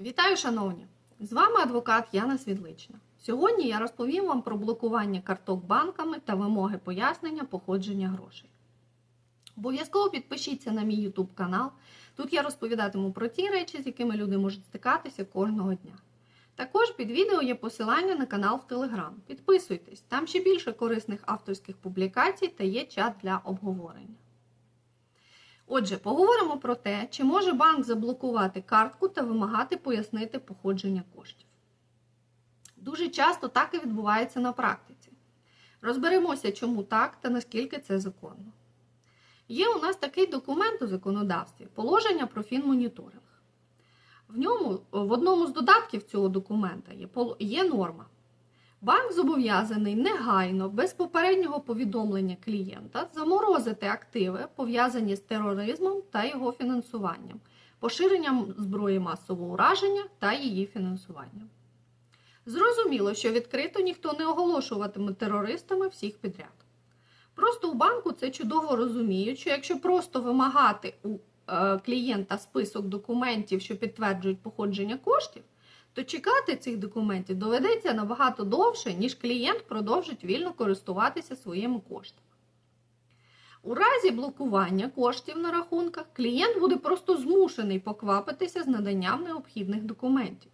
Вітаю, шановні! З вами адвокат Яна Світлична. Сьогодні я розповім вам про блокування карток банками та вимоги пояснення походження грошей. Обов'язково підпишіться на мій YouTube канал. Тут я розповідатиму про ті речі, з якими люди можуть стикатися кожного дня. Також під відео є посилання на канал в Telegram. Підписуйтесь, там ще більше корисних авторських публікацій та є чат для обговорення. Отже, поговоримо про те, чи може банк заблокувати картку та вимагати пояснити походження коштів. Дуже часто так і відбувається на практиці. Розберемося, чому так та наскільки це законно. Є у нас такий документ у законодавстві положення про фінмоніторинг. В ньому, в одному з додатків цього документа є, норма. Банк зобов'язаний негайно, без попереднього повідомлення клієнта, заморозити активи, пов'язані з тероризмом та його фінансуванням, поширенням зброї масового ураження та її фінансуванням. Зрозуміло, що відкрито ніхто не оголошуватиме терористами всіх підряд. Просто у банку це чудово розуміють, що якщо просто вимагати у е, клієнта список документів, що підтверджують походження коштів, то чекати цих документів доведеться набагато довше, ніж клієнт продовжить вільно користуватися своїми коштами. У разі блокування коштів на рахунках клієнт буде просто змушений поквапитися з наданням необхідних документів.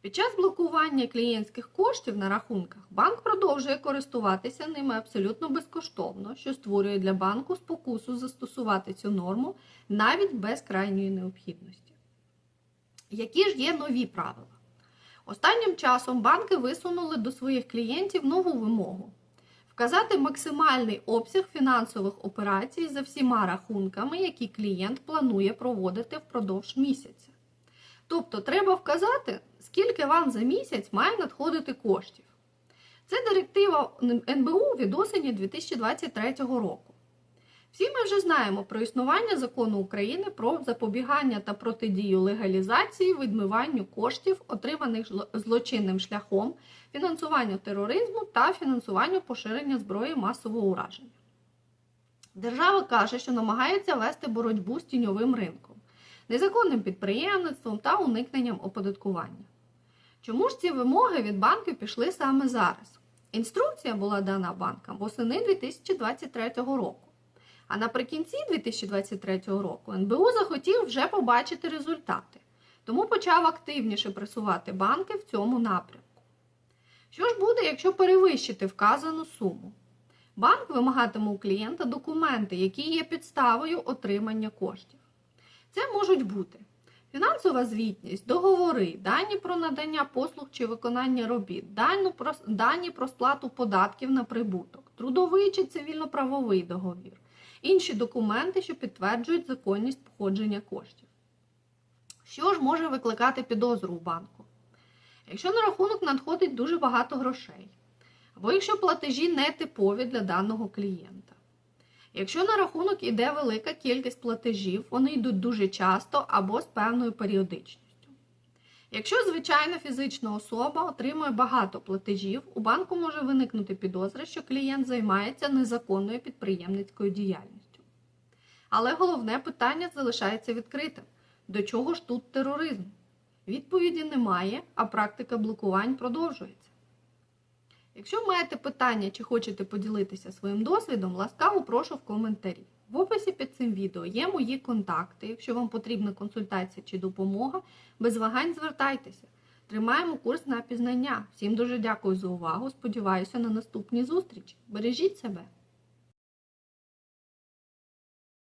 Під час блокування клієнтських коштів на рахунках банк продовжує користуватися ними абсолютно безкоштовно, що створює для банку спокусу застосувати цю норму навіть без крайньої необхідності. Які ж є нові правила? Останнім часом банки висунули до своїх клієнтів нову вимогу вказати максимальний обсяг фінансових операцій за всіма рахунками, які клієнт планує проводити впродовж місяця. Тобто треба вказати, скільки вам за місяць має надходити коштів. Це директива НБУ від осені 2023 року. Всі ми вже знаємо про існування закону України про запобігання та протидію легалізації відмиванню коштів, отриманих злочинним шляхом, фінансуванню тероризму та фінансуванню поширення зброї масового ураження. Держава каже, що намагається вести боротьбу з тіньовим ринком, незаконним підприємництвом та уникненням оподаткування. Чому ж ці вимоги від банків пішли саме зараз? Інструкція була дана банкам восени 2023 року. А наприкінці 2023 року НБУ захотів вже побачити результати, тому почав активніше пресувати банки в цьому напрямку. Що ж буде, якщо перевищити вказану суму? Банк вимагатиме у клієнта документи, які є підставою отримання коштів. Це можуть бути фінансова звітність, договори, дані про надання послуг чи виконання робіт, дані про, сплату податків на прибуток, трудовий чи цивільно-правовий договір, інші документи, що підтверджують законність походження коштів. Що ж може викликати підозру у банку? Якщо на рахунок надходить дуже багато грошей, або якщо платежі не типові для даного клієнта. Якщо на рахунок іде велика кількість платежів, вони йдуть дуже часто або з певною періодичністю. Якщо звичайна фізична особа отримує багато платежів, у банку може виникнути підозра, що клієнт займається незаконною підприємницькою діяльністю. Але головне питання залишається відкритим: до чого ж тут тероризм? Відповіді немає, а практика блокувань продовжується. Якщо маєте питання чи хочете поділитися своїм досвідом, ласкаво прошу в коментарі. В описі під цим відео є мої контакти. Якщо вам потрібна консультація чи допомога, без вагань звертайтеся. Тримаємо курс на пізнання. Всім дуже дякую за увагу. Сподіваюся на наступні зустрічі. Бережіть себе!